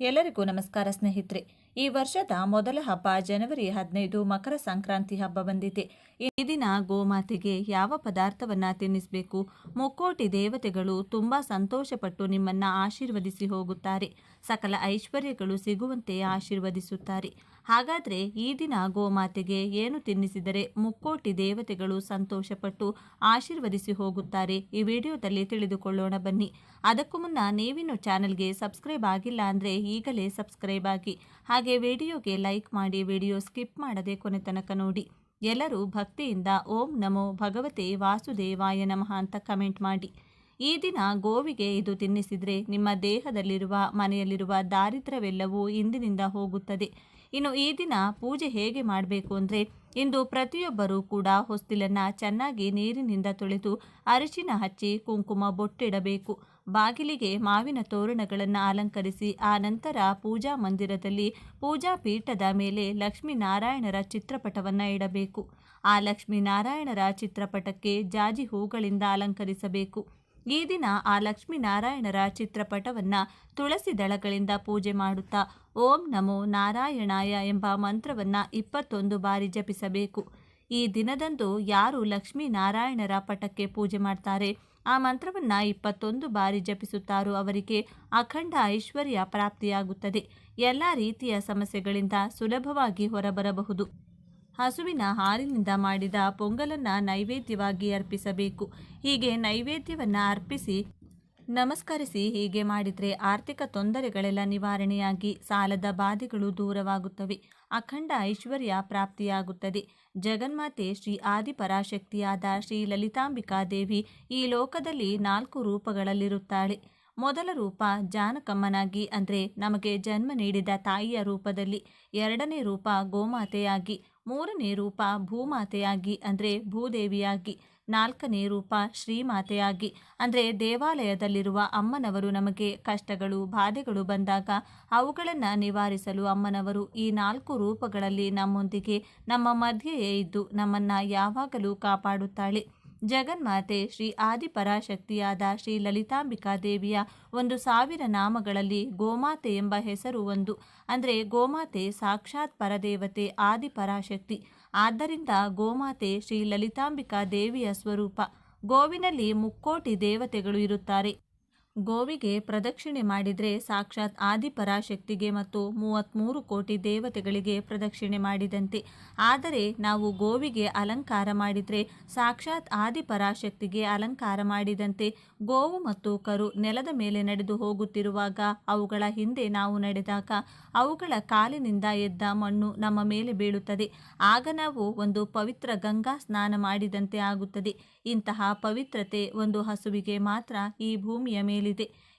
ಎಲ್ಲರಿಗೂ ನಮಸ್ಕಾರ ಸ್ನೇಹಿತರೆ. ಈ ವರ್ಷದ ಮೊದಲ ಹಬ್ಬ ಜನವರಿ ಹದಿನೈದು ಮಕರ ಸಂಕ್ರಾಂತಿ ಹಬ್ಬ ಬಂದಿದೆ. ಈ ದಿನ ಗೋಮಾತೆಗೆ ಯಾವ ಪದಾರ್ಥವನ್ನ ತಿನ್ನಿಸಬೇಕು? ಮುಕ್ಕೋಟಿ ದೇವತೆಗಳು ತುಂಬಾ ಸಂತೋಷಪಟ್ಟು ನಿಮ್ಮನ್ನ ಆಶೀರ್ವದಿಸಿ ಹೋಗುತ್ತಾರೆ. ಸಕಲ ಐಶ್ವರ್ಯಗಳು ಸಿಗುವಂತೆ ಆಶೀರ್ವದಿಸುತ್ತಾರೆ. ಹಾಗಾದ್ರೆ ಈ ದಿನ ಗೋಮಾತೆಗೆ ಏನು ತಿನ್ನಿಸಿದರೆ ಮುಕ್ಕೋಟಿ ದೇವತೆಗಳು ಸಂತೋಷಪಟ್ಟು ಆಶೀರ್ವದಿಸಿ ಹೋಗುತ್ತಾರೆ. ಈ ವಿಡಿಯೋದಲ್ಲಿ ತಿಳಿದುಕೊಳ್ಳೋಣ ಬನ್ನಿ. ಅದಕ್ಕೂ ಮುನ್ನ ನೀವಿನ್ನು ಚಾನಲ್ಗೆ ಸಬ್ಸ್ಕ್ರೈಬ್ ಆಗಿಲ್ಲ ಅಂದರೆ ಈಗಲೇ ಸಬ್ಸ್ಕ್ರೈಬ್ ಆಗಿ. ಹಾಗೆ ವಿಡಿಯೋಗೆ ಲೈಕ್ ಮಾಡಿ ವಿಡಿಯೋ ಸ್ಕಿಪ್ ಮಾಡದೆ ಕೊನೆ ತನಕ ನೋಡಿ. ಎಲ್ಲರೂ ಭಕ್ತಿಯಿಂದ ಓಂ ನಮೋ ಭಗವತೆ ವಾಸುದೇವಾಯ ನಮಃ ಅಂತ ಕಮೆಂಟ್ ಮಾಡಿ. ಈ ದಿನ ಗೋವಿಗೆ ಇದು ತಿನ್ನಿಸಿದರೆ ನಿಮ್ಮ ದೇಹದಲ್ಲಿರುವ ಮನೆಯಲ್ಲಿರುವ ದಾರಿದ್ರ್ಯವೆಲ್ಲವೂ ಇಂದಿನಿಂದ ಹೋಗುತ್ತದೆ. ಇನ್ನು ಈ ದಿನ ಪೂಜೆ ಹೇಗೆ ಮಾಡಬೇಕು ಅಂದರೆ ಇಂದು ಪ್ರತಿಯೊಬ್ಬರೂ ಕೂಡ ಹೊಸ್ತಿಲನ್ನು ಚೆನ್ನಾಗಿ ನೀರಿನಿಂದ ತೊಳೆದು ಅರಿಶಿನ ಹಚ್ಚಿ ಕುಂಕುಮ ಬೊಟ್ಟಿಡಬೇಕು. ಬಾಗಿಲಿಗೆ ಮಾವಿನ ತೋರಣಗಳನ್ನು ಅಲಂಕರಿಸಿ ಆ ನಂತರ ಪೂಜಾ ಮಂದಿರದಲ್ಲಿ ಪೂಜಾ ಪೀಠದ ಮೇಲೆ ಲಕ್ಷ್ಮೀನಾರಾಯಣರ ಚಿತ್ರಪಟವನ್ನು ಇಡಬೇಕು. ಆ ಲಕ್ಷ್ಮೀನಾರಾಯಣರ ಚಿತ್ರಪಟಕ್ಕೆ ಜಾಜಿ ಹೂಗಳಿಂದ ಅಲಂಕರಿಸಬೇಕು. ಈ ದಿನ ಆ ಲಕ್ಷ್ಮೀನಾರಾಯಣರ ಚಿತ್ರಪಟವನ್ನು ತುಳಸಿ ದಳಗಳಿಂದ ಪೂಜೆ ಮಾಡುತ್ತಾ ಓಂ ನಮೋ ನಾರಾಯಣಾಯ ಎಂಬ ಮಂತ್ರವನ್ನು ಇಪ್ಪತ್ತೊಂದು ಬಾರಿ ಜಪಿಸಬೇಕು. ಈ ದಿನದಂದು ಯಾರು ಲಕ್ಷ್ಮೀನಾರಾಯಣರ ಪಟಕ್ಕೆ ಪೂಜೆ ಮಾಡ್ತಾರೆ, ಆ ಮಂತ್ರವನ್ನು ಇಪ್ಪತ್ತೊಂದು ಬಾರಿ ಜಪಿಸುತ್ತಾರೋ ಅವರಿಗೆ ಅಖಂಡ ಐಶ್ವರ್ಯ ಪ್ರಾಪ್ತಿಯಾಗುತ್ತದೆ. ಎಲ್ಲ ರೀತಿಯ ಸಮಸ್ಯೆಗಳಿಂದ ಸುಲಭವಾಗಿ ಹೊರಬರಬಹುದು. ಹಸುವಿನ ಹಾಲಿನಿಂದ ಮಾಡಿದ ಪೊಂಗಲನ್ನು ನೈವೇದ್ಯವಾಗಿ ಅರ್ಪಿಸಬೇಕು. ಹೀಗೆ ನೈವೇದ್ಯವನ್ನು ಅರ್ಪಿಸಿ, ನಮಸ್ಕರಿಸಿ ಹೀಗೆ ಮಾಡಿದರೆ ಆರ್ಥಿಕ ತೊಂದರೆಗಳೆಲ್ಲ ನಿವಾರಣೆಯಾಗಿ ಸಾಲದ ಬಾಧೆಗಳು ದೂರವಾಗುತ್ತವೆ. ಅಖಂಡ ಐಶ್ವರ್ಯ ಪ್ರಾಪ್ತಿಯಾಗುತ್ತದೆ. ಜಗನ್ಮಾತೆ ಶ್ರೀ ಆದಿಪರಾಶಕ್ತಿಯಾದ ಶ್ರೀ ಲಲಿತಾಂಬಿಕಾ ದೇವಿ ಈ ಲೋಕದಲ್ಲಿ ನಾಲ್ಕು ರೂಪಗಳಲ್ಲಿರುತ್ತಾಳೆ. ಮೊದಲ ರೂಪ ಜಾನಕಮ್ಮನಾಗಿ, ಅಂದರೆ ನಮಗೆ ಜನ್ಮ ನೀಡಿದ ತಾಯಿಯ ರೂಪದಲ್ಲಿ. ಎರಡನೇ ರೂಪ ಗೋಮಾತೆಯಾಗಿ ಮೂರನೇ ರೂಪ ಭೂಮಾತೆಯಾಗಿ, ಅಂದರೆ ಭೂದೇವಿಯಾಗಿ. ನಾಲ್ಕನೇ ರೂಪ ಶ್ರೀಮಾತೆಯಾಗಿ, ಅಂದರೆ ದೇವಾಲಯದಲ್ಲಿರುವ ಅಮ್ಮನವರು ನಮಗೆ ಕಷ್ಟಗಳು, ಬಾಧೆಗಳು ಬಂದಾಗ ಅವುಗಳನ್ನು ನಿವಾರಿಸಲು ಅಮ್ಮನವರು ಈ ನಾಲ್ಕು ರೂಪಗಳಲ್ಲಿ ನಮ್ಮೊಂದಿಗೆ ನಮ್ಮ ಮಧ್ಯೆಯೇ ಇದ್ದು ನಮ್ಮನ್ನು ಯಾವಾಗಲೂ ಕಾಪಾಡುತ್ತಾಳೆ. ಜಗನ್ಮಾತೆ ಶ್ರೀ ಆದಿಪರಾಶಕ್ತಿಯಾದ ಶ್ರೀ ಲಲಿತಾಂಬಿಕಾ ದೇವಿಯ ಒಂದು ಸಾವಿರ ನಾಮಗಳಲ್ಲಿ ಗೋಮಾತೆ ಎಂಬ ಹೆಸರು ಒಂದು. ಅಂದರೆ ಗೋಮಾತೆ ಸಾಕ್ಷಾತ್ ಪರದೇವತೆ, ಆದಿಪರಾಶಕ್ತಿ. ಆದ್ದರಿಂದ ಗೋಮಾತೆ ಶ್ರೀ ಲಲಿತಾಂಬಿಕಾ ದೇವಿಯ ಸ್ವರೂಪ. ಗೋವಿನಲ್ಲಿ ಮುಕ್ಕೋಟಿ ದೇವತೆಗಳು ಇರುತ್ತಾರೆ. ಗೋವಿಗೆ ಪ್ರದಕ್ಷಿಣೆ ಮಾಡಿದರೆ ಸಾಕ್ಷಾತ್ ಆದಿಪರಾಶಕ್ತಿಗೆ ಮತ್ತು ಮೂವತ್ತ್ಮೂರು ಕೋಟಿ ದೇವತೆಗಳಿಗೆ ಪ್ರದಕ್ಷಿಣೆ ಮಾಡಿದಂತೆ. ಆದರೆ ನಾವು ಗೋವಿಗೆ ಅಲಂಕಾರ ಮಾಡಿದರೆ ಸಾಕ್ಷಾತ್ ಆದಿಪರಾಶಕ್ತಿಗೆ ಅಲಂಕಾರ ಮಾಡಿದಂತೆ. ಗೋವು ಮತ್ತು ಕರು ನೆಲದ ಮೇಲೆ ನಡೆದು ಹೋಗುತ್ತಿರುವಾಗ ಅವುಗಳ ಹಿಂದೆ ನಾವು ನಡೆದಾಗ ಅವುಗಳ ಕಾಲಿನಿಂದ ಎದ್ದ ಮಣ್ಣು ನಮ್ಮ ಮೇಲೆ ಬೀಳುತ್ತದೆ. ಆಗ ನಾವು ಒಂದು ಪವಿತ್ರ ಗಂಗಾ ಸ್ನಾನ ಮಾಡಿದಂತೆ ಆಗುತ್ತದೆ. ಇಂತಹ ಪವಿತ್ರತೆ ಒಂದು ಹಸುವಿಗೆ ಮಾತ್ರ ಈ ಭೂಮಿಯ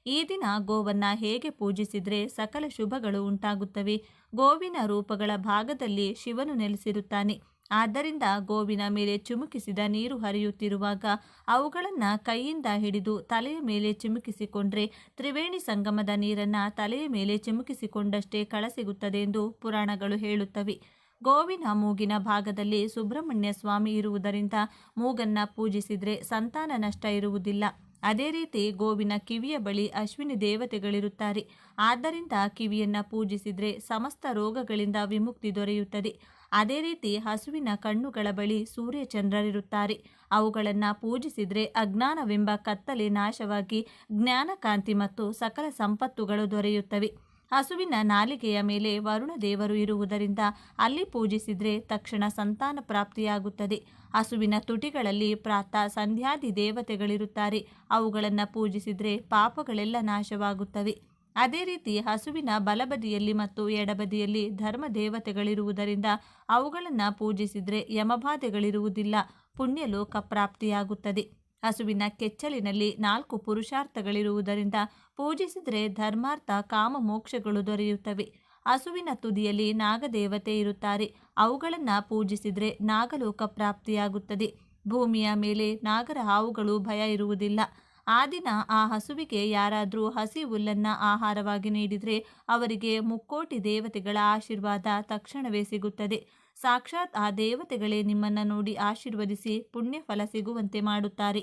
ಈ ದಿನ ಗೋವನ್ನ ಹೇಗೆ ಪೂಜಿಸಿದರೆ ಸಕಲ ಶುಭಗಳು ಉಂಟಾಗುತ್ತವೆ. ಗೋವಿನ ರೂಪಗಳ ಭಾಗದಲ್ಲಿ ಶಿವನು ನೆಲೆಸಿರುತ್ತಾನೆ. ಆದ್ದರಿಂದ ಗೋವಿನ ಮೇಲೆ ಚುಮುಕಿಸಿದ ನೀರು ಹರಿಯುತ್ತಿರುವಾಗ ಅವುಗಳನ್ನು ಕೈಯಿಂದ ಹಿಡಿದು ತಲೆಯ ಮೇಲೆ ಚಿಮುಕಿಸಿಕೊಂಡ್ರೆ ತ್ರಿವೇಣಿ ಸಂಗಮದ ನೀರನ್ನು ತಲೆಯ ಮೇಲೆ ಚಿಮುಕಿಸಿಕೊಂಡಷ್ಟೇ ಕಳಸಿಗುತ್ತದೆ ಎಂದು ಪುರಾಣಗಳು ಹೇಳುತ್ತವೆ. ಗೋವಿನ ಮೂಗಿನ ಭಾಗದಲ್ಲಿ ಸುಬ್ರಹ್ಮಣ್ಯ ಸ್ವಾಮಿ ಇರುವುದರಿಂದ ಮೂಗನ್ನ ಪೂಜಿಸಿದರೆ ಸಂತಾನ ನಷ್ಟ ಇರುವುದಿಲ್ಲ. ಅದೇ ರೀತಿ ಗೋವಿನ ಕಿವಿಯ ಬಳಿ ಅಶ್ವಿನಿ ದೇವತೆಗಳಿರುತ್ತಾರೆ. ಆದ್ದರಿಂದ ಕಿವಿಯನ್ನು ಪೂಜಿಸಿದರೆ ಸಮಸ್ತ ರೋಗಗಳಿಂದ ವಿಮುಕ್ತಿ ದೊರೆಯುತ್ತದೆ. ಅದೇ ರೀತಿ ಹಸುವಿನ ಕಣ್ಣುಗಳ ಬಳಿ ಸೂರ್ಯಚಂದ್ರರಿರುತ್ತಾರೆ. ಅವುಗಳನ್ನು ಪೂಜಿಸಿದರೆ ಅಜ್ಞಾನವೆಂಬ ಕತ್ತಲೆ ನಾಶವಾಗಿ ಜ್ಞಾನಕಾಂತಿ ಮತ್ತು ಸಕಲ ಸಂಪತ್ತುಗಳು ದೊರೆಯುತ್ತವೆ. ಹಸುವಿನ ನಾಲಿಗೆಯ ಮೇಲೆ ವರುಣ ದೇವರು ಇರುವುದರಿಂದ ಅಲ್ಲಿ ಪೂಜಿಸಿದರೆ ತಕ್ಷಣ ಸಂತಾನ ಪ್ರಾಪ್ತಿಯಾಗುತ್ತದೆ. ಹಸುವಿನ ತುಟಿಗಳಲ್ಲಿ ಪ್ರಾತಃ ಸಂಧ್ಯಾದಿ ದೇವತೆಗಳಿರುತ್ತಾರೆ. ಅವುಗಳನ್ನು ಪೂಜಿಸಿದರೆ ಪಾಪಗಳೆಲ್ಲ ನಾಶವಾಗುತ್ತವೆ. ಅದೇ ರೀತಿ ಹಸುವಿನ ಬಲಬದಿಯಲ್ಲಿ ಮತ್ತು ಎಡಬದಿಯಲ್ಲಿ ಧರ್ಮ ದೇವತೆಗಳಿರುವುದರಿಂದ ಅವುಗಳನ್ನು ಪೂಜಿಸಿದರೆ ಯಮಬಾಧೆಗಳಿರುವುದಿಲ್ಲ. ಪುಣ್ಯಲೋಕ ಪ್ರಾಪ್ತಿಯಾಗುತ್ತದೆ. ಹಸುವಿನ ಕೆಚ್ಚಲಿನಲ್ಲಿ ನಾಲ್ಕು ಪುರುಷಾರ್ಥಗಳಿರುವುದರಿಂದ ಪೂಜಿಸಿದರೆ ಧರ್ಮಾರ್ಥ, ಕಾಮ, ಮೋಕ್ಷಗಳು ದೊರೆಯುತ್ತವೆ. ಹಸುವಿನ ತುದಿಯಲ್ಲಿ ನಾಗದೇವತೆ ಇರುತ್ತಾರೆ. ಅವುಗಳನ್ನು ಪೂಜಿಸಿದರೆ ನಾಗಲೋಕ ಪ್ರಾಪ್ತಿಯಾಗುತ್ತದೆ. ಭೂಮಿಯ ಮೇಲೆ ನಾಗರ ಹಾವುಗಳು ಭಯ ಇರುವುದಿಲ್ಲ. ಆ ದಿನ ಆ ಹಸುವಿಗೆ ಯಾರಾದರೂ ಹಸಿ ಹುಲ್ಲನ್ನು ಆಹಾರವಾಗಿ ನೀಡಿದರೆ ಅವರಿಗೆ ಮುಕ್ಕೋಟಿ ದೇವತೆಗಳ ಆಶೀರ್ವಾದ ತಕ್ಷಣವೇ ಸಿಗುತ್ತದೆ. ಸಾಕ್ಷಾತ್ ಆ ದೇವತೆಗಳೇ ನಿಮ್ಮನ್ನು ನೋಡಿ ಆಶೀರ್ವದಿಸಿ ಪುಣ್ಯ ಫಲ ಸಿಗುವಂತೆ ಮಾಡುತ್ತಾರೆ.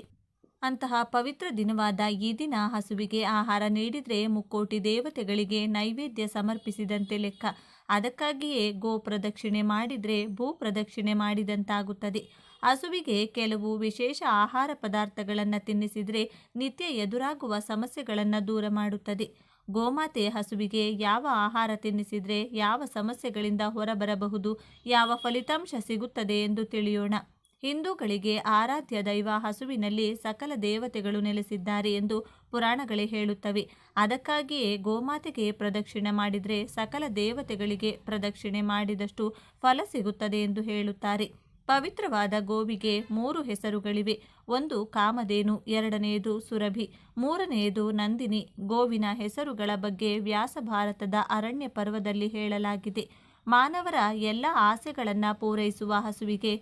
ಅಂತಹ ಪವಿತ್ರ ದಿನವಾದ ಈ ದಿನ ಹಸುವಿಗೆ ಆಹಾರ ನೀಡಿದರೆ ಮುಕ್ಕೋಟಿ ದೇವತೆಗಳಿಗೆ ನೈವೇದ್ಯ ಸಮರ್ಪಿಸಿದಂತೆ ಲೆಕ್ಕ. ಅದಕ್ಕಾಗಿಯೇ ಗೋ ಪ್ರದಕ್ಷಿಣೆ ಮಾಡಿದರೆ ಭೂ ಪ್ರದಕ್ಷಿಣೆ ಮಾಡಿದಂತಾಗುತ್ತದೆ. ಹಸುವಿಗೆ ಕೆಲವು ವಿಶೇಷ ಆಹಾರ ಪದಾರ್ಥಗಳನ್ನು ತಿನ್ನಿಸಿದರೆ ನಿತ್ಯ ಎದುರಾಗುವ ಸಮಸ್ಯೆಗಳನ್ನು ದೂರ ಮಾಡುತ್ತದೆ. ಗೋಮಾತೆ ಹಸುವಿಗೆ ಯಾವ ಆಹಾರ ತಿನ್ನಿಸಿದರೆ ಯಾವ ಸಮಸ್ಯೆಗಳಿಂದ ಹೊರಬರಬಹುದು, ಯಾವ ಫಲಿತಾಂಶ ಸಿಗುತ್ತದೆ ಎಂದು ತಿಳಿಯೋಣ. ಹಿಂದೂಗಳಿಗೆ ಆರಾಧ್ಯ ದೈವ ಹಸುವಿನಲ್ಲಿ ಸಕಲ ದೇವತೆಗಳು ನೆಲೆಸಿದ್ದಾರೆ ಎಂದು ಪುರಾಣಗಳೇ ಹೇಳುತ್ತವೆ. ಅದಕ್ಕಾಗಿಯೇ ಗೋಮಾತೆಗೆ ಪ್ರದಕ್ಷಿಣೆ ಮಾಡಿದರೆ ಸಕಲ ದೇವತೆಗಳಿಗೆ ಪ್ರದಕ್ಷಿಣೆ ಮಾಡಿದಷ್ಟು ಫಲ ಸಿಗುತ್ತದೆ ಎಂದು ಹೇಳುತ್ತಾರೆ. ಪವಿತ್ರವಾದ ಗೋವಿಗೆ ಮೂರು ಹೆಸರುಗಳಿವೆ. ಒಂದು ಕಾಮಧೇನು ಎರಡನೆಯದು ಸುರಭಿ ಮೂರನೆಯದು ನಂದಿನಿ. ಗೋವಿನ ಹೆಸರುಗಳ ಬಗ್ಗೆ ವ್ಯಾಸ ಭಾರತದ ಅರಣ್ಯ ಪರ್ವದಲ್ಲಿ ಹೇಳಲಾಗಿದೆ. ಮಾನವರ ಎಲ್ಲ ಆಸೆಗಳನ್ನು ಪೂರೈಸುವ ಹಸುವಿಗೆ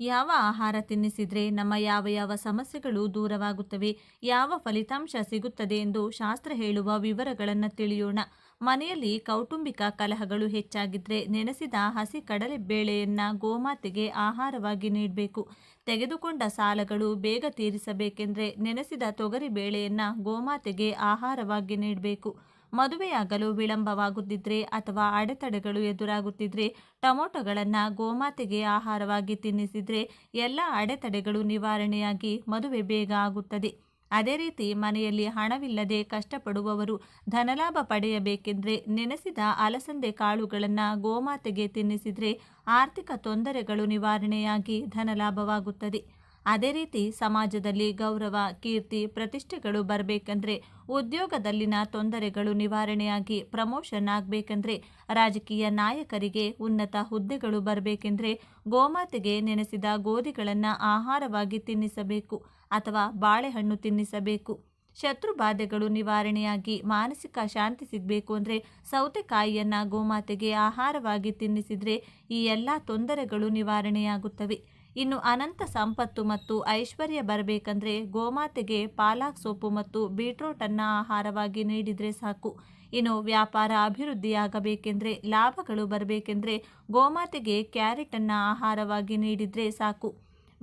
ಯಾವ ಆಹಾರ ತಿನ್ನಿಸಿದರೆ ನಮ್ಮ ಯಾವ ಯಾವ ಸಮಸ್ಯೆಗಳು ದೂರವಾಗುತ್ತವೆ, ಯಾವ ಫಲಿತಾಂಶ ಸಿಗುತ್ತದೆ ಎಂದು ಶಾಸ್ತ್ರ ಹೇಳುವ ವಿವರಗಳನ್ನು ತಿಳಿಯೋಣ. ಮನೆಯಲ್ಲಿ ಕೌಟುಂಬಿಕ ಕಲಹಗಳು ಹೆಚ್ಚಾಗಿದ್ದರೆ ನೆನೆಸಿದ ಹಸಿ ಕಡಲೆ ಬೇಳೆಯನ್ನು ಗೋಮಾತೆಗೆ ಆಹಾರವಾಗಿ ನೀಡಬೇಕು. ತೆಗೆದುಕೊಂಡ ಸಾಲಗಳು ಬೇಗ ತೀರಿಸಬೇಕೆಂದರೆ ನೆನೆಸಿದ ತೊಗರಿ ಬೇಳೆಯನ್ನು ಗೋಮಾತೆಗೆ ಆಹಾರವಾಗಿ ನೀಡಬೇಕು. ಮದುವೆಯಾಗಲು ವಿಳಂಬವಾಗುತ್ತಿದ್ರೆ ಅಥವಾ ಅಡೆತಡೆಗಳು ಎದುರಾಗುತ್ತಿದ್ರೆ ಟೊಮೊಟೊಗಳನ್ನು ಗೋಮಾತೆಗೆ ಆಹಾರವಾಗಿ ತಿನ್ನಿಸಿದರೆ ಎಲ್ಲ ಅಡೆತಡೆಗಳು ನಿವಾರಣೆಯಾಗಿ ಮದುವೆ ಬೇಗ ಆಗುತ್ತದೆ. ಅದೇ ರೀತಿ ಮನೆಯಲ್ಲಿ ಹಣವಿಲ್ಲದೆ ಕಷ್ಟಪಡುವವರು ಧನಲಾಭ ಪಡೆಯಬೇಕೆಂದರೆ ನೆನೆಸಿದ ಅಲಸಂದೆ ಕಾಳುಗಳನ್ನು ಗೋಮಾತೆಗೆ ತಿನ್ನಿಸಿದರೆ ಆರ್ಥಿಕ ತೊಂದರೆಗಳು ನಿವಾರಣೆಯಾಗಿ ಧನಲಾಭವಾಗುತ್ತದೆ. ಅದೇ ರೀತಿ ಸಮಾಜದಲ್ಲಿ ಗೌರವ, ಕೀರ್ತಿ, ಪ್ರತಿಷ್ಠೆಗಳು ಬರಬೇಕೆಂದರೆ ಉದ್ಯೋಗದಲ್ಲಿನ ತೊಂದರೆಗಳು ನಿವಾರಣೆಯಾಗಿ ಪ್ರಮೋಷನ್ ಆಗಬೇಕೆಂದರೆ ರಾಜಕೀಯ ನಾಯಕರಿಗೆ ಉನ್ನತ ಹುದ್ದೆಗಳು ಬರಬೇಕೆಂದರೆ ಗೋಮಾತೆಗೆ ನೆನೆಸಿದ ಗೋಧಿಗಳನ್ನು ಆಹಾರವಾಗಿ ತಿನ್ನಿಸಬೇಕು. ಅಥವಾ ಬಾಳೆಹಣ್ಣು ತಿನ್ನಿಸಬೇಕು. ಶತ್ರು ಬಾಧೆಗಳು ನಿವಾರಣೆಯಾಗಿ ಮಾನಸಿಕ ಶಾಂತಿ ಸಿಗಬೇಕು ಅಂದರೆ ಸೌತೆಕಾಯಿಯನ್ನು ಗೋಮಾತೆಗೆ ಆಹಾರವಾಗಿ ತಿನ್ನಿಸಿದರೆ ಈ ಎಲ್ಲ ತೊಂದರೆಗಳು ನಿವಾರಣೆಯಾಗುತ್ತವೆ. ಇನ್ನು ಅನಂತ ಸಂಪತ್ತು ಮತ್ತು ಐಶ್ವರ್ಯ ಬರಬೇಕಂದ್ರೆ ಗೋಮಾತೆಗೆ ಪಾಲಾಕ್ ಸೊಪ್ಪು ಮತ್ತು ಬೀಟ್ರೋಟನ್ನು ಆಹಾರವಾಗಿ ನೀಡಿದರೆ ಸಾಕು. ಇನ್ನು ವ್ಯಾಪಾರ ಅಭಿವೃದ್ಧಿಯಾಗಬೇಕೆಂದರೆ ಲಾಭಗಳು ಬರಬೇಕೆಂದರೆ ಗೋಮಾತೆಗೆ ಕ್ಯಾರೆಟನ್ನು ಆಹಾರವಾಗಿ ನೀಡಿದರೆ ಸಾಕು.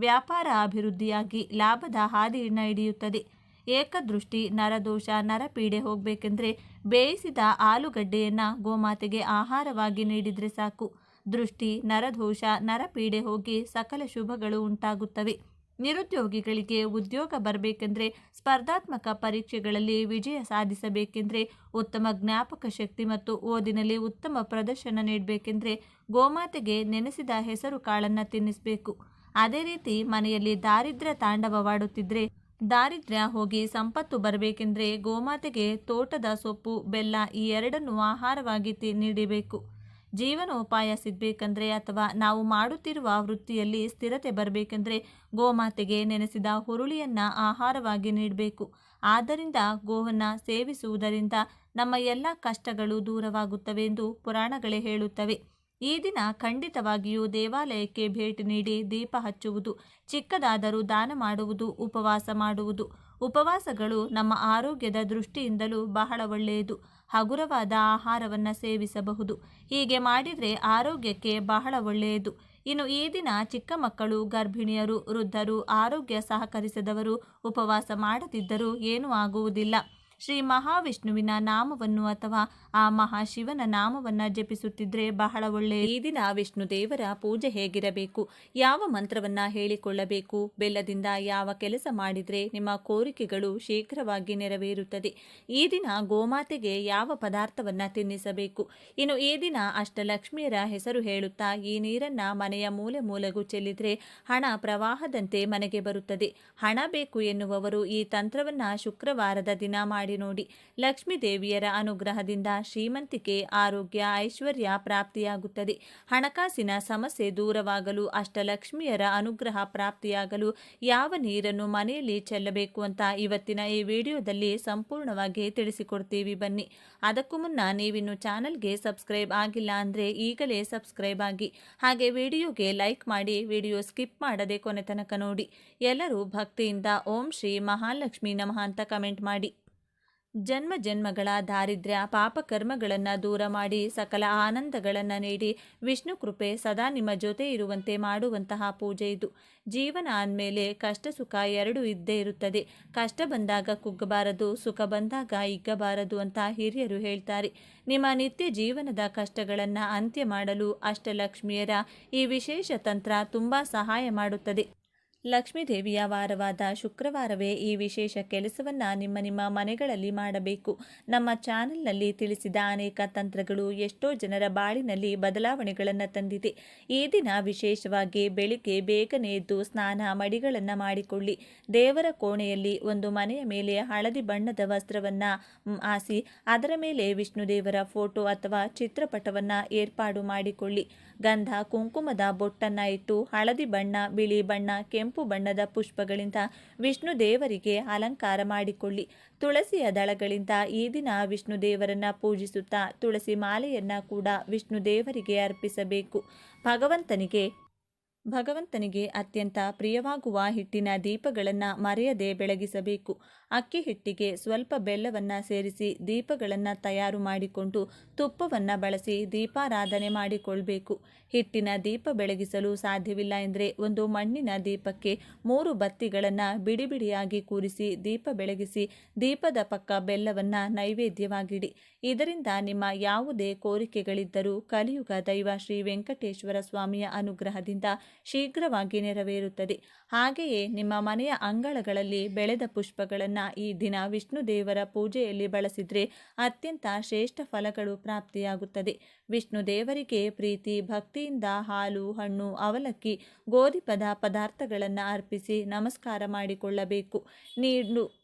ವ್ಯಾಪಾರ ಅಭಿವೃದ್ಧಿಯಾಗಿ ಲಾಭದ ಹಾದಿ ಹಿಡಿಯುತ್ತದೆ. ಏಕದೃಷ್ಟಿ, ನರದೋಷ, ನರಪೀಡೆ ಹೋಗಬೇಕೆಂದರೆ ಬೇಯಿಸಿದ ಆಲೂಗಡ್ಡೆಯನ್ನು ಗೋಮಾತೆಗೆ ಆಹಾರವಾಗಿ ನೀಡಿದರೆ ಸಾಕು. ದೃಷ್ಟಿ, ನರದೋಷ, ನರಪೀಡೆ ಹೋಗಿ ಸಕಲ ಶುಭಗಳು ಉಂಟಾಗುತ್ತವೆ. ನಿರುದ್ಯೋಗಿಗಳಿಗೆ ಉದ್ಯೋಗ ಬರಬೇಕೆಂದರೆ ಸ್ಪರ್ಧಾತ್ಮಕ ಪರೀಕ್ಷೆಗಳಲ್ಲಿ ವಿಜಯ ಸಾಧಿಸಬೇಕೆಂದರೆ ಉತ್ತಮ ಜ್ಞಾಪಕ ಶಕ್ತಿ ಮತ್ತು ಓದಿನಲ್ಲಿ ಉತ್ತಮ ಪ್ರದರ್ಶನ ನೀಡಬೇಕೆಂದರೆ ಗೋಮಾತೆಗೆ ನೆನೆಸಿದ ಹೆಸರು ಕಾಳನ್ನು ತಿನ್ನಿಸಬೇಕು. ಅದೇ ರೀತಿ ಮನೆಯಲ್ಲಿ ದಾರಿದ್ರ್ಯ ತಾಂಡವವಾಡುತ್ತಿದ್ರೆ ದಾರಿದ್ರ್ಯ ಹೋಗಿ ಸಂಪತ್ತು ಬರಬೇಕೆಂದರೆ ಗೋಮಾತೆಗೆ ತೋಟದ ಸೊಪ್ಪು, ಬೆಲ್ಲ ಈ ಎರಡನ್ನು ಆಹಾರವಾಗಿ ನೀಡಬೇಕು. ಜೀವನೋಪಾಯ ಸಿಗಬೇಕಂದ್ರೆ ಅಥವಾ ನಾವು ಮಾಡುತ್ತಿರುವ ವೃತ್ತಿಯಲ್ಲಿ ಸ್ಥಿರತೆ ಬರಬೇಕೆಂದರೆ ಗೋಮಾತೆಗೆ ನೆನೆಸಿದ ಹುರುಳಿಯನ್ನು ಆಹಾರವಾಗಿ ನೀಡಬೇಕು. ಆದ್ದರಿಂದ ಗೋವನ್ನು ಸೇವಿಸುವುದರಿಂದ ನಮ್ಮ ಎಲ್ಲ ಕಷ್ಟಗಳು ದೂರವಾಗುತ್ತವೆ ಎಂದು ಪುರಾಣಗಳೇ ಹೇಳುತ್ತವೆ. ಈ ದಿನ ಖಂಡಿತವಾಗಿಯೂ ದೇವಾಲಯಕ್ಕೆ ಭೇಟಿ ನೀಡಿ ದೀಪ ಹಚ್ಚುವುದು, ಚಿಕ್ಕದಾದರೂ ದಾನ ಮಾಡುವುದು, ಉಪವಾಸ ಮಾಡುವುದು. ಉಪವಾಸಗಳು ನಮ್ಮ ಆರೋಗ್ಯದ ದೃಷ್ಟಿಯಿಂದಲೂ ಬಹಳ ಒಳ್ಳೆಯದು. ಹಗುರವಾದ ಆಹಾರವನ್ನು ಸೇವಿಸಬಹುದು. ಹೀಗೆ ಮಾಡಿದರೆ ಆರೋಗ್ಯಕ್ಕೆ ಬಹಳ ಒಳ್ಳೆಯದು. ಇನ್ನು ಈ ದಿನ ಚಿಕ್ಕ ಮಕ್ಕಳು, ಗರ್ಭಿಣಿಯರು, ವೃದ್ಧರು ಆರೋಗ್ಯ ಸಹಕರಿಸದವರು, ಉಪವಾಸ ಮಾಡದಿದ್ದರೂ ಏನೂ ಆಗುವುದಿಲ್ಲ. ಶ್ರೀ ಮಹಾವಿಷ್ಣುವಿನ ನಾಮವನ್ನು ಅಥವಾ ಆ ಮಹಾಶಿವನ ನಾಮವನ್ನು ಜಪಿಸುತ್ತಿದ್ರೆ ಬಹಳ ಒಳ್ಳೆಯ ಈ ದಿನ ವಿಷ್ಣು ದೇವರ ಪೂಜೆ ಹೇಗಿರಬೇಕು? ಯಾವ ಮಂತ್ರವನ್ನ ಹೇಳಿಕೊಳ್ಳಬೇಕು? ಬೆಲ್ಲದಿಂದ ಯಾವ ಕೆಲಸ ಮಾಡಿದರೆ ನಿಮ್ಮ ಕೋರಿಕೆಗಳು ಶೀಘ್ರವಾಗಿ ನೆರವೇರುತ್ತದೆ? ಈ ದಿನ ಗೋಮಾತೆಗೆ ಯಾವ ಪದಾರ್ಥವನ್ನ ತಿನ್ನಿಸಬೇಕು? ಇನ್ನು ಈ ದಿನ ಅಷ್ಟಲಕ್ಷ್ಮಿಯರ ಹೆಸರು ಹೇಳುತ್ತಾ ಈ ನೀರನ್ನ ಮನೆಯ ಮೂಲೆ ಮೂಲೆಗೂ ಚೆಲ್ಲಿದ್ರೆ ಹಣ ಪ್ರವಾಹದಂತೆ ಮನೆಗೆ ಬರುತ್ತದೆ. ಹಣ ಬೇಕು ಎನ್ನುವವರು ಈ ತಂತ್ರವನ್ನ ಶುಕ್ರವಾರದ ದಿನ ಮಾಡಿ ನೋಡಿ. ಲಕ್ಷ್ಮೀ ದೇವಿಯರ ಅನುಗ್ರಹದಿಂದ ಶ್ರೀಮಂತಿಕೆ ಆರೋಗ್ಯ ಐಶ್ವರ್ಯ ಪ್ರಾಪ್ತಿಯಾಗುತ್ತದೆ. ಹಣಕಾಸಿನ ಸಮಸ್ಯೆ ದೂರವಾಗಲು ಅಷ್ಟಲಕ್ಷ್ಮಿಯರ ಅನುಗ್ರಹ ಪ್ರಾಪ್ತಿಯಾಗಲು ಯಾವ ನೀರನ್ನು ಮನೆಯಲ್ಲಿ ಚೆಲ್ಲಬೇಕು ಅಂತ ಇವತ್ತಿನ ಈ ವಿಡಿಯೋದಲ್ಲಿ ಸಂಪೂರ್ಣವಾಗಿ ತಿಳಿಸಿಕೊಡ್ತೀವಿ ಬನ್ನಿ. ಅದಕ್ಕೂ ಮುನ್ನ ನೀವಿನ್ನು ಚಾನಲ್ಗೆ ಸಬ್ಸ್ಕ್ರೈಬ್ ಆಗಿಲ್ಲ ಅಂದರೆ ಈಗಲೇ ಸಬ್ಸ್ಕ್ರೈಬ್ ಆಗಿ. ಹಾಗೆ ವಿಡಿಯೋಗೆ ಲೈಕ್ ಮಾಡಿ ವಿಡಿಯೋ ಸ್ಕಿಪ್ ಮಾಡದೆ ಕೊನೆ ತನಕ ನೋಡಿ. ಎಲ್ಲರೂ ಭಕ್ತಿಯಿಂದ ಓಂ ಶ್ರೀ ಮಹಾಲಕ್ಷ್ಮಿ ನಮಃ ಅಂತ ಕಮೆಂಟ್ ಮಾಡಿ. ಜನ್ಮ ಜನ್ಮಗಳ ದಾರಿದ್ರ್ಯ ಪಾಪಕರ್ಮಗಳನ್ನು ದೂರ ಮಾಡಿ ಸಕಲ ಆನಂದಗಳನ್ನು ನೀಡಿ ವಿಷ್ಣು ಕೃಪೆ ಸದಾ ನಿಮ್ಮ ಜೊತೆ ಇರುವಂತೆ ಮಾಡುವಂತಹ ಪೂಜೆ ಇದು. ಜೀವನ ಅಂದಮೇಲೆ ಕಷ್ಟ ಸುಖ ಎರಡೂ ಇದ್ದೇ ಇರುತ್ತದೆ. ಕಷ್ಟ ಬಂದಾಗ ಕುಗ್ಗಬಾರದು, ಸುಖ ಬಂದಾಗ ಇಗ್ಗಬಾರದು ಅಂತ ಹಿರಿಯರು ಹೇಳ್ತಾರೆ. ನಿಮ್ಮ ನಿತ್ಯ ಜೀವನದ ಕಷ್ಟಗಳನ್ನು ಅಂತ್ಯ ಮಾಡಲು ಅಷ್ಟಲಕ್ಷ್ಮಿಯರ ಈ ವಿಶೇಷ ತಂತ್ರ ತುಂಬ ಸಹಾಯ ಮಾಡುತ್ತದೆ. ಲಕ್ಷ್ಮೀದೇವಿಯ ವಾರವಾದ ಶುಕ್ರವಾರವೇ ಈ ವಿಶೇಷ ಕೆಲಸವನ್ನು ನಿಮ್ಮ ನಿಮ್ಮ ಮನೆಗಳಲ್ಲಿ ಮಾಡಬೇಕು. ನಮ್ಮ ಚಾನೆಲ್ನಲ್ಲಿ ತಿಳಿಸಿದ ಅನೇಕ ತಂತ್ರಗಳು ಎಷ್ಟೋ ಜನರ ಬಾಳಿನಲ್ಲಿ ಬದಲಾವಣೆಗಳನ್ನು ತಂದಿದೆ. ಈ ದಿನ ವಿಶೇಷವಾಗಿ ಬೆಳಿಗ್ಗೆ ಬೇಗನೆ ಎದ್ದು ಸ್ನಾನ ಮಡಿಗಳನ್ನು ಮಾಡಿಕೊಳ್ಳಿ. ದೇವರ ಕೋಣೆಯಲ್ಲಿ ಒಂದು ಮನೆಯ ಮೇಲೆ ಹಳದಿ ಬಣ್ಣದ ವಸ್ತ್ರವನ್ನು ಹಾಸಿ ಅದರ ಮೇಲೆ ವಿಷ್ಣುದೇವರ ಫೋಟೋ ಅಥವಾ ಚಿತ್ರಪಟವನ್ನು ಏರ್ಪಾಡು ಮಾಡಿಕೊಳ್ಳಿ. ಗಂಧ ಕುಂಕುಮದ ಬೊಟ್ಟನ್ನು ಇಟ್ಟು ಹಳದಿ ಬಣ್ಣ, ಬಿಳಿ ಬಣ್ಣ, ಕೆಂಪು ಬಣ್ಣದ ಪುಷ್ಪಗಳಿಂದ ವಿಷ್ಣು ದೇವರಿಗೆ ಅಲಂಕಾರ ಮಾಡಿಕೊಳ್ಳಿ. ತುಳಸಿಯ ದಳಗಳಿಂದ ಈ ದಿನ ವಿಷ್ಣು ದೇವರನ್ನ ಪೂಜಿಸುತ್ತಾ ತುಳಸಿ ಮಾಲೆಯನ್ನ ಕೂಡ ವಿಷ್ಣು ದೇವರಿಗೆ ಅರ್ಪಿಸಬೇಕು. ಭಗವಂತನಿಗೆ ಭಗವಂತನಿಗೆ ಅತ್ಯಂತ ಪ್ರಿಯವಾಗುವ ಹಿಟ್ಟಿನ ದೀಪಗಳನ್ನು ಮರೆಯದೆ ಬೆಳಗಿಸಬೇಕು. ಅಕ್ಕಿ ಹಿಟ್ಟಿಗೆ ಸ್ವಲ್ಪ ಬೆಲ್ಲವನ್ನು ಸೇರಿಸಿ ದೀಪಗಳನ್ನು ತಯಾರು ಮಾಡಿಕೊಂಡು ತುಪ್ಪವನ್ನು ಬಳಸಿ ದೀಪಾರಾಧನೆ ಮಾಡಿಕೊಳ್ಬೇಕು. ಹಿಟ್ಟಿನ ದೀಪ ಬೆಳಗಿಸಲು ಸಾಧ್ಯವಿಲ್ಲ ಎಂದರೆ ಒಂದು ಮಣ್ಣಿನ ದೀಪಕ್ಕೆ ಮೂರು ಬತ್ತಿಗಳನ್ನು ಬಿಡಿ ಬಿಡಿಯಾಗಿ ಕೂರಿಸಿ ದೀಪ ಬೆಳಗಿಸಿ ದೀಪದ ಪಕ್ಕ ಬೆಲ್ಲವನ್ನು ನೈವೇದ್ಯವಾಗಿಡಿ. ಇದರಿಂದ ನಿಮ್ಮ ಯಾವುದೇ ಕೋರಿಕೆಗಳಿದ್ದರೂ ಕಲಿಯುಗ ದೈವ ಶ್ರೀ ವೆಂಕಟೇಶ್ವರ ಸ್ವಾಮಿಯ ಅನುಗ್ರಹದಿಂದ ಶೀಘ್ರವಾಗಿ ನೆರವೇರುತ್ತದೆ. ಹಾಗೆಯೇ ನಿಮ್ಮ ಮನೆಯ ಅಂಗಳಗಳಲ್ಲಿ ಬೆಳೆದ ಪುಷ್ಪಗಳನ್ನು ಈ ದಿನ ವಿಷ್ಣು ದೇವರ ಪೂಜೆಯಲ್ಲಿ ಬಳಸಿದರೆ ಅತ್ಯಂತ ಶ್ರೇಷ್ಠ ಫಲಗಳು ಪ್ರಾಪ್ತಿಯಾಗುತ್ತದೆ. ವಿಷ್ಣು ದೇವರಿಗೆ ಪ್ರೀತಿ, ಭಕ್ತಿಯಿಂದ ಹಾಲು, ಹಣ್ಣು, ಅವಲಕ್ಕಿ ಗೋಧಿ ಪದ ಪದಾರ್ಥಗಳನ್ನು ಅರ್ಪಿಸಿ ನಮಸ್ಕಾರ ಮಾಡಿಕೊಳ್ಳಬೇಕು. ನೀಡು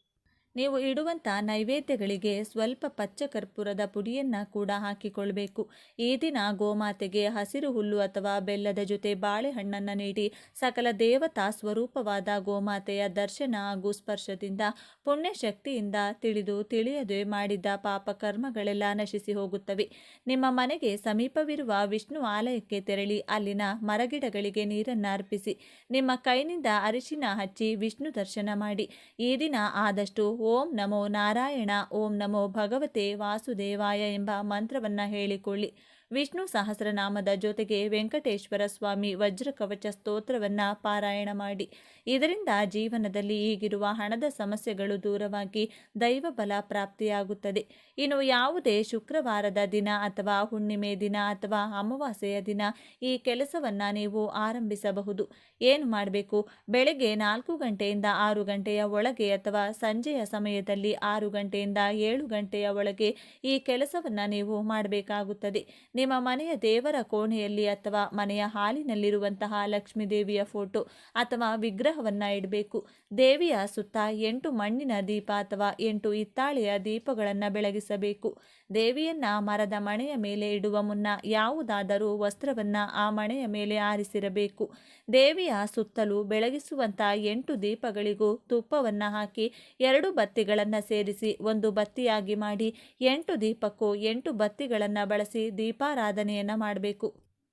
ನೀವು ಇಡುವಂಥ ನೈವೇದ್ಯಗಳಿಗೆ ಸ್ವಲ್ಪ ಪಚ್ಚ ಕರ್ಪೂರದ ಪುಡಿಯನ್ನು ಕೂಡ ಹಾಕಿಕೊಳ್ಬೇಕು. ಈ ದಿನ ಗೋಮಾತೆಗೆ ಹಸಿರು ಹುಲ್ಲು ಅಥವಾ ಬೆಲ್ಲದ ಜೊತೆ ಬಾಳೆಹಣ್ಣನ್ನು ನೀಡಿ ಸಕಲ ದೇವತಾ ಸ್ವರೂಪವಾದ ಗೋಮಾತೆಯ ದರ್ಶನ ಹಾಗೂ ಸ್ಪರ್ಶದಿಂದ ಪುಣ್ಯಶಕ್ತಿಯಿಂದ ತಿಳಿದು ತಿಳಿಯದೆ ಮಾಡಿದ್ದ ಪಾಪ ಕರ್ಮಗಳೆಲ್ಲ ನಶಿಸಿ ಹೋಗುತ್ತವೆ. ನಿಮ್ಮ ಮನೆಗೆ ಸಮೀಪವಿರುವ ವಿಷ್ಣು ಆಲಯಕ್ಕೆ ತೆರಳಿ ಅಲ್ಲಿನ ಮರಗಿಡಗಳಿಗೆ ನೀರನ್ನು ಅರ್ಪಿಸಿ. ನಿಮ್ಮ ಕೈನಿಂದ ಅರಿಶಿನ ಹಚ್ಚಿ ವಿಷ್ಣು ದರ್ಶನ ಮಾಡಿ. ಈ ದಿನ ಆದಷ್ಟು ಓಂ ನಮೋ ನಾರಾಯಣ ಓಂ ನಮೋ ಭಗವತೆ ವಾಸುದೇವಾಯ ಎಂಬ ಮಂತ್ರವನ್ನು ಹೇಳಿಕೊಳ್ಳಿ. ವಿಷ್ಣು ಸಹಸ್ರನಾಮದ ಜೊತೆಗೆ ವೆಂಕಟೇಶ್ವರ ಸ್ವಾಮಿ ವಜ್ರಕವಚ ಸ್ತೋತ್ರವನ್ನು ಪಾರಾಯಣ ಮಾಡಿ. ಇದರಿಂದ ಜೀವನದಲ್ಲಿ ಈಗಿರುವ ಹಣದ ಸಮಸ್ಯೆಗಳು ದೂರವಾಗಿ ದೈವ ಬಲ ಪ್ರಾಪ್ತಿಯಾಗುತ್ತದೆ. ಇನ್ನು ಯಾವುದೇ ಶುಕ್ರವಾರದ ದಿನ ಅಥವಾ ಹುಣ್ಣಿಮೆ ದಿನ ಅಥವಾ ಅಮಾವಾಸ್ಯೆಯ ದಿನ ಈ ಕೆಲಸವನ್ನು ನೀವು ಆರಂಭಿಸಬಹುದು. ಏನು ಮಾಡಬೇಕು? ಬೆಳಗ್ಗೆ ನಾಲ್ಕು ಗಂಟೆಯಿಂದ ಆರು ಗಂಟೆಯ ಒಳಗೆ ಅಥವಾ ಸಂಜೆಯ ಸಮಯದಲ್ಲಿ ಆರು ಗಂಟೆಯಿಂದ ಏಳು ಗಂಟೆಯ ಒಳಗೆ ಈ ಕೆಲಸವನ್ನು ನೀವು ಮಾಡಬೇಕಾಗುತ್ತದೆ. ನಿಮ್ಮ ಮನೆಯ ದೇವರ ಕೋಣೆಯಲ್ಲಿ ಅಥವಾ ಮನೆಯ ಹಾಲಿನಲ್ಲಿರುವಂತಹ ಲಕ್ಷ್ಮೀ ದೇವಿಯ ಫೋಟೋ ಅಥವಾ ವಿಗ್ರಹವನ್ನು ಇಡಬೇಕು. ದೇವಿಯ ಸುತ್ತ ಎಂಟು ಮಣ್ಣಿನ ದೀಪ ಅಥವಾ ಎಂಟು ಹಿತ್ತಾಳೆಯ ದೀಪಗಳನ್ನು ಬೆಳಗಿಸಬೇಕು. ದೇವಿಯನ್ನ ಮರದ ಮಣೆಯ ಮೇಲೆ ಇಡುವ ಮುನ್ನ ಯಾವುದಾದರೂ ವಸ್ತ್ರವನ್ನು ಆ ಮಣೆಯ ಮೇಲೆ ಆರಿಸಿರಬೇಕು. ದೇವಿಯ ಸುತ್ತಲೂ ಬೆಳಗಿಸುವಂಥ ಎಂಟು ದೀಪಗಳಿಗೂ ತುಪ್ಪವನ್ನು ಹಾಕಿ ಎರಡು ಬತ್ತಿಗಳನ್ನು ಸೇರಿಸಿ ಒಂದು ಬತ್ತಿಯಾಗಿ ಮಾಡಿ ಎಂಟು ದೀಪಕ್ಕೂ ಎಂಟು ಬತ್ತಿಗಳನ್ನು ಬಳಸಿ ದೀಪಾರಾಧನೆಯನ್ನು ಮಾಡಬೇಕು.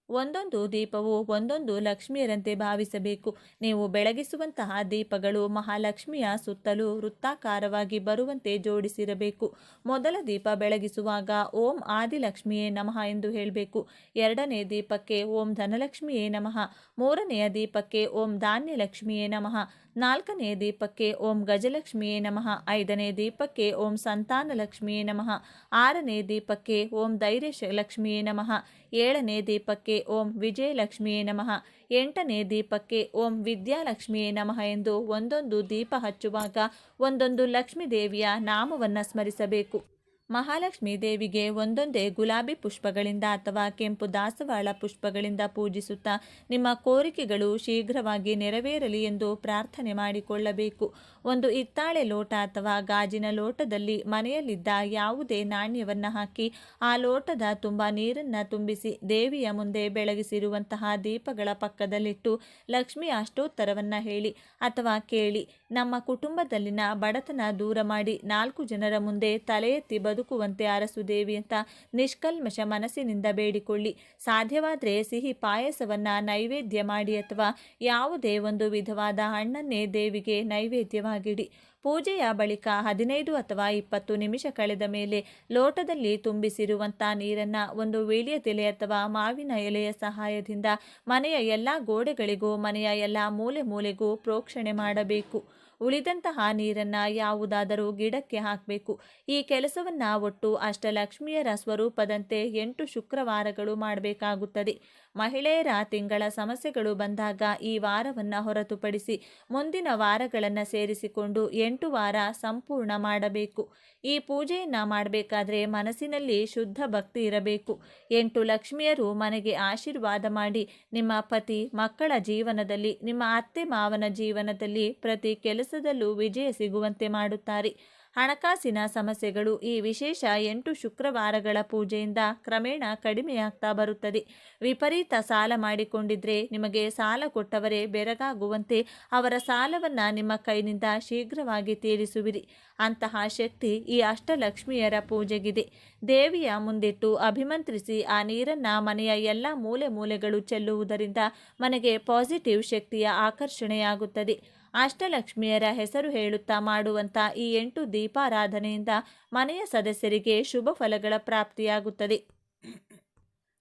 ಒಂದೊಂದು ದೀಪವು ಒಂದೊಂದು ಲಕ್ಷ್ಮಿಯರಂತೆ ಭಾವಿಸಬೇಕು. ನೀವು ಬೆಳಗಿಸುವಂತಹ ದೀಪಗಳು ಮಹಾಲಕ್ಷ್ಮಿಯ ಸುತ್ತಲೂ ವೃತ್ತಾಕಾರವಾಗಿ ಬರುವಂತೆ ಜೋಡಿಸಿರಬೇಕು. ಮೊದಲ ದೀಪ ಬೆಳಗಿಸುವಾಗ ಓಂ ಆದಿಲಕ್ಷ್ಮಿಯೇ ನಮಃ ಎಂದು ಹೇಳಬೇಕು. ಎರಡನೇ ದೀಪಕ್ಕೆ ಓಂ ಧನಲಕ್ಷ್ಮಿಯೇ ನಮಃ. ಮೂರನೆಯ ದೀಪಕ್ಕೆ ಓಂ ಧಾನ್ಯಲಕ್ಷ್ಮಿಯೇ ನಮಃ. ನಾಲ್ಕನೇ ದೀಪಕ್ಕೆ ಓಂ ಗಜಲಕ್ಷ್ಮಿಯೇ ನಮಃ. ಐದನೇ ದೀಪಕ್ಕೆ ಓಂ ಸಂತಾನ ಲಕ್ಷ್ಮಿಯೇ ನಮಃ. ಆರನೇ ದೀಪಕ್ಕೆ ಓಂ ಧೈರ್ಯ ಲಕ್ಷ್ಮಿಯೇ ನಮಃ. ಏಳನೇ ದೀಪಕ್ಕೆ ಓಂ ವಿಜಯಲಕ್ಷ್ಮಿಯೇ ನಮಃ. ಎಂಟನೇ ದೀಪಕ್ಕೆ ಓಂ ವಿದ್ಯಾಲಕ್ಷ್ಮಿಯೇ ನಮಃ ಎಂದು ಒಂದೊಂದು ದೀಪ ಹಚ್ಚುವಾಗ ಒಂದೊಂದು ಲಕ್ಷ್ಮೀ ದೇವಿಯ ನಾಮವನ್ನು ಸ್ಮರಿಸಬೇಕು. ಮಹಾಲಕ್ಷ್ಮಿ ದೇವಿಗೆ ಒಂದೊಂದೇ ಗುಲಾಬಿ ಪುಷ್ಪಗಳಿಂದ ಅಥವಾ ಕೆಂಪು ದಾಸವಾಳ ಪುಷ್ಪಗಳಿಂದ ಪೂಜಿಸುತ್ತಾ ನಿಮ್ಮ ಕೋರಿಕೆಗಳು ಶೀಘ್ರವಾಗಿ ನೆರವೇರಲಿ ಎಂದು ಪ್ರಾರ್ಥನೆ ಮಾಡಿಕೊಳ್ಳಬೇಕು. ಒಂದು ಇತ್ತಾಳೆ ಲೋಟ ಅಥವಾ ಗಾಜಿನ ಲೋಟದಲ್ಲಿ ಮನೆಯಲ್ಲಿದ್ದ ಯಾವುದೇ ನಾಣ್ಯವನ್ನು ಹಾಕಿ ಆ ಲೋಟದ ತುಂಬ ನೀರನ್ನು ತುಂಬಿಸಿ ದೇವಿಯ ಮುಂದೆ ಬೆಳಗಿಸಿರುವಂತಹ ದೀಪಗಳ ಪಕ್ಕದಲ್ಲಿಟ್ಟು ಲಕ್ಷ್ಮಿ ಅಷ್ಟೋತ್ತರವನ್ನು ಹೇಳಿ ಅಥವಾ ಕೇಳಿ ನಮ್ಮ ಕುಟುಂಬದಲ್ಲಿನ ಬಡತನ ದೂರ ಮಾಡಿ ನಾಲ್ಕು ಜನರ ಮುಂದೆ ತಲೆ ಎತ್ತಿ ಬದುಕುವಂತೆ ಅರಸು ದೇವಿ ಅಂತ ನಿಷ್ಕಲ್ಮಶ ಮನಸ್ಸಿನಿಂದ ಬೇಡಿಕೊಳ್ಳಿ. ಸಾಧ್ಯವಾದರೆ ಸಿಹಿ ಪಾಯಸವನ್ನು ನೈವೇದ್ಯ ಮಾಡಿ ಅಥವಾ ಯಾವುದೇ ಒಂದು ವಿಧವಾದ ಹಣ್ಣನ್ನೇ ದೇವಿಗೆ ನೈವೇದ್ಯವಾಗಿಡಿ. ಪೂಜೆಯ ಬಳಿಕ ಹದಿನೈದು ಅಥವಾ ಇಪ್ಪತ್ತು ನಿಮಿಷ ಕಳೆದ ಮೇಲೆ ಲೋಟದಲ್ಲಿ ತುಂಬಿಸಿರುವಂಥ ನೀರನ್ನು ಒಂದು ವೀಳ್ಯದೆಲೆ ಅಥವಾ ಮಾವಿನ ಎಲೆಯ ಸಹಾಯದಿಂದ ಮನೆಯ ಎಲ್ಲ ಗೋಡೆಗಳಿಗೂ ಮನೆಯ ಎಲ್ಲ ಮೂಲೆ ಮೂಲೆಗೂ ಪ್ರೋಕ್ಷಣೆ ಮಾಡಬೇಕು. ಉಳಿದಂತಹ ನೀರನ್ನು ಯಾವುದಾದರೂ ಗಿಡಕ್ಕೆ ಹಾಕಬೇಕು. ಈ ಕೆಲಸವನ್ನು ಒಟ್ಟು ಅಷ್ಟಲಕ್ಷ್ಮಿಯರ ಸ್ವರೂಪದಂತೆ ಎಂಟು ಶುಕ್ರವಾರಗಳು ಮಾಡಬೇಕಾಗುತ್ತದೆ. ಮಹಿಳೆಯರ ತಿಂಗಳ ಸಮಸ್ಯೆಗಳು ಬಂದಾಗ ಈ ವಾರವನ್ನು ಹೊರತುಪಡಿಸಿ ಮುಂದಿನ ವಾರಗಳನ್ನು ಸೇರಿಸಿಕೊಂಡು ಎಂಟು ವಾರ ಸಂಪೂರ್ಣ ಮಾಡಬೇಕು. ಈ ಪೂಜೆಯನ್ನು ಮಾಡಬೇಕಾದ್ರೆ ಮನಸ್ಸಿನಲ್ಲಿ ಶುದ್ಧ ಭಕ್ತಿ ಇರಬೇಕು. ಎಂಟು ಲಕ್ಷ್ಮಿಯರು ಮನೆಗೆ ಆಶೀರ್ವಾದ ಮಾಡಿ ನಿಮ್ಮ ಪತಿ ಮಕ್ಕಳ ಜೀವನದಲ್ಲಿ, ನಿಮ್ಮ ಅತ್ತೆ ಮಾವನ ಜೀವನದಲ್ಲಿ ಪ್ರತಿ ಕೆಲಸದಲ್ಲೂ ವಿಜಯ ಸಿಗುವಂತೆ ಮಾಡುತ್ತಾರೆ. ಹಣಕಾಸಿನ ಸಮಸ್ಯೆಗಳು ಈ ವಿಶೇಷ ಎಂಟು ಶುಕ್ರವಾರಗಳ ಪೂಜೆಯಿಂದ ಕ್ರಮೇಣ ಕಡಿಮೆಯಾಗ್ತಾ ಬರುತ್ತದೆ. ವಿಪರೀತ ಸಾಲ ಮಾಡಿಕೊಂಡಿದ್ರೆ ನಿಮಗೆ ಸಾಲ ಕೊಟ್ಟವರೇ ಬೆರಗಾಗುವಂತೆ ಅವರ ಸಾಲವನ್ನು ನಿಮ್ಮ ಕೈನಿಂದ ಶೀಘ್ರವಾಗಿ ತೀರಿಸುವಿರಿ. ಅಂತಹ ಶಕ್ತಿ ಈ ಅಷ್ಟಲಕ್ಷ್ಮಿಯರ ಪೂಜೆಗಿದೆ. ದೇವಿಯ ಮುಂದಿಟ್ಟು ಅಭಿಮಂತ್ರಿಸಿ ಆ ನೀರನ್ನು ಮನೆಯ ಎಲ್ಲ ಮೂಲೆ ಮೂಲೆಗಳು ಚೆಲ್ಲುವುದರಿಂದ ಮನೆಗೆ ಪಾಸಿಟಿವ್ ಶಕ್ತಿಯ ಆಕರ್ಷಣೆಯಾಗುತ್ತದೆ. ಅಷ್ಟಲಕ್ಷ್ಮಿಯರ ಹೆಸರು ಹೇಳುತ್ತಾ ಮಾಡುವಂಥ ಈ ಎಂಟು ದೀಪಾರಾಧನೆಯಿಂದ ಮನೆಯ ಸದಸ್ಯರಿಗೆ ಶುಭ ಫಲಗಳ ಪ್ರಾಪ್ತಿಯಾಗುತ್ತದೆ.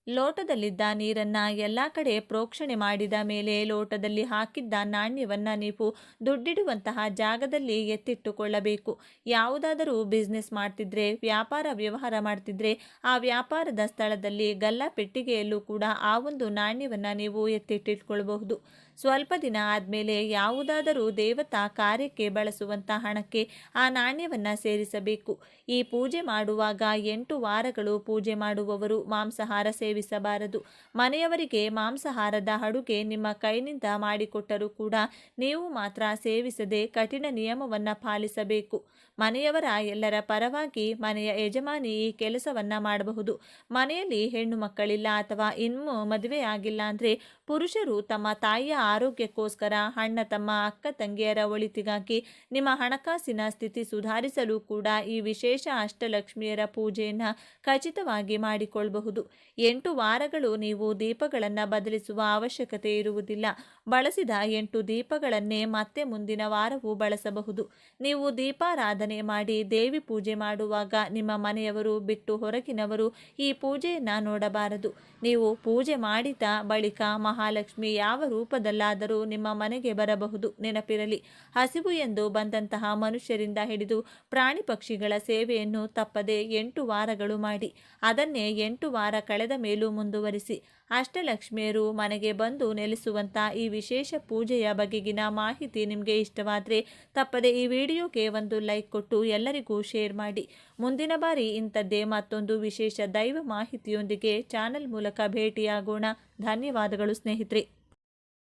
ಲೋಟದಲ್ಲಿದ್ದ ನೀರನ್ನು ಎಲ್ಲ ಕಡೆ ಪ್ರೋಕ್ಷಣೆ ಮಾಡಿದ ಮೇಲೆ ಲೋಟದಲ್ಲಿ ಹಾಕಿದ್ದ ನಾಣ್ಯವನ್ನು ನೀವು ದುಡ್ಡಿಡುವಂತಹ ಜಾಗದಲ್ಲಿ ಎತ್ತಿಟ್ಟುಕೊಳ್ಳಬೇಕು. ಯಾವುದಾದರೂ ಬಿಸ್ನೆಸ್ ಮಾಡ್ತಿದ್ರೆ, ವ್ಯಾಪಾರ ವ್ಯವಹಾರ ಮಾಡ್ತಿದ್ರೆ ಆ ವ್ಯಾಪಾರದ ಸ್ಥಳದಲ್ಲಿ ಗಲ್ಲ ಪೆಟ್ಟಿಗೆಯಲ್ಲೂ ಕೂಡ ಆ ಒಂದು ನಾಣ್ಯವನ್ನು ನೀವು ಎತ್ತಿಟ್ಟಿಟ್ಕೊಳ್ಬಹುದು. ಸ್ವಲ್ಪ ದಿನ ಆದಮೇಲೆ ಯಾವುದಾದರೂ ದೇವತಾ ಕಾರ್ಯಕ್ಕೆ ಬಳಸುವಂಥ ಹಣಕ್ಕೆ ಆ ನಾಣ್ಯವನ್ನು ಸೇರಿಸಬೇಕು. ಈ ಪೂಜೆ ಮಾಡುವಾಗ ಎಂಟು ವಾರಗಳು ಪೂಜೆ ಮಾಡುವವರು ಮಾಂಸಾಹಾರ ಸೇವಿಸಬಾರದು. ಮನೆಯವರಿಗೆ ಮಾಂಸಾಹಾರದ ಅಡುಗೆ ನಿಮ್ಮ ಕೈನಿಂದ ಮಾಡಿಕೊಟ್ಟರೂ ಕೂಡ ನೀವು ಮಾತ್ರ ಸೇವಿಸದೆ ಕಠಿಣ ನಿಯಮವನ್ನು ಪಾಲಿಸಬೇಕು. ಮನೆಯವರ ಎಲ್ಲರ ಪರವಾಗಿ ಮನೆಯ ಯಜಮಾನಿ ಈ ಕೆಲಸವನ್ನು ಮಾಡಬಹುದು. ಮನೆಯಲ್ಲಿ ಹೆಣ್ಣು ಮಕ್ಕಳಿಲ್ಲ ಅಥವಾ ಇನ್ನೂ ಮದುವೆಯಾಗಿಲ್ಲ ಅಂದರೆ ಪುರುಷರು ತಮ್ಮ ತಾಯಿಯ ಆರೋಗ್ಯಕ್ಕೋಸ್ಕರ ಅಣ್ಣ ತಮ್ಮ ಅಕ್ಕ ತಂಗಿಯರ ಒಳಿತಿಗಾಗಿ ನಿಮ್ಮ ಹಣಕಾಸಿನ ಸ್ಥಿತಿ ಸುಧಾರಿಸಲು ಕೂಡ ಈ ವಿಶೇಷ ಅಷ್ಟಲಕ್ಷ್ಮಿಯರ ಪೂಜೆಯನ್ನು ಖಚಿತವಾಗಿ ಮಾಡಿಕೊಳ್ಳಬಹುದು ಎಂಟು ವಾರಗಳು ನೀವು ದೀಪಗಳನ್ನು ಬದಲಿಸುವ ಅವಶ್ಯಕತೆ ಇರುವುದಿಲ್ಲ. ಬಳಸಿದ ಎಂಟು ದೀಪಗಳನ್ನೇ ಮತ್ತೆ ಮುಂದಿನ ವಾರವೂ ಬಳಸಬಹುದು. ನೀವು ದೀಪಾರಾಧನೆ ಮಾಡಿ ದೇವಿ ಪೂಜೆ ಮಾಡುವಾಗ ನಿಮ್ಮ ಮನೆಯವರು, ಬಿಟ್ಟು ಹೊರಗಿನವರು ಈ ಪೂಜೆಯನ್ನು ನೋಡಬಾರದು. ನೀವು ಪೂಜೆ ಮಾಡಿದ ಬಳಿಕ ಮಹಾಲಕ್ಷ್ಮಿ ಯಾವ ರೂಪದಲ್ಲಾದರೂ ನಿಮ್ಮ ಮನೆಗೆ ಬರಬಹುದು. ನೆನಪಿರಲಿ, ಹಸಿವು ಎಂದು ಬಂದಂತಹ ಮನುಷ್ಯರಿಂದ ಹಿಡಿದು ಪ್ರಾಣಿ ಪಕ್ಷಿಗಳ ಸೇವೆಯನ್ನು ತಪ್ಪದೆ ಎಂಟು ವಾರಗಳು ಮಾಡಿ, ಅದನ್ನೇ ಎಂಟು ವಾರ ಕಳೆದ ಮೇಲೂ ಮುಂದುವರಿಸಿ ಅಷ್ಟಲಕ್ಷ್ಮಿಯರು ಮನೆಗೆ ಬಂದು ನೆಲೆಸುವಂಥ ಈ ವಿಶೇಷ ಪೂಜೆಯ ಬಗೆಗಿನ ಮಾಹಿತಿ ನಿಮಗೆ ಇಷ್ಟವಾದರೆ ತಪ್ಪದೆ ಈ ವಿಡಿಯೋಗೆ ಒಂದು ಲೈಕ್ ಕೊಟ್ಟು ಎಲ್ಲರಿಗೂ ಶೇರ್ ಮಾಡಿ. ಮುಂದಿನ ಬಾರಿ ಇಂಥದ್ದೇ ಮತ್ತೊಂದು ವಿಶೇಷ ದೈವ ಮಾಹಿತಿಯೊಂದಿಗೆ ಚಾನೆಲ್ ಮೂಲಕ ಭೇಟಿಯಾಗೋಣ. ಧನ್ಯವಾದಗಳು ಸ್ನೇಹಿತರೆ.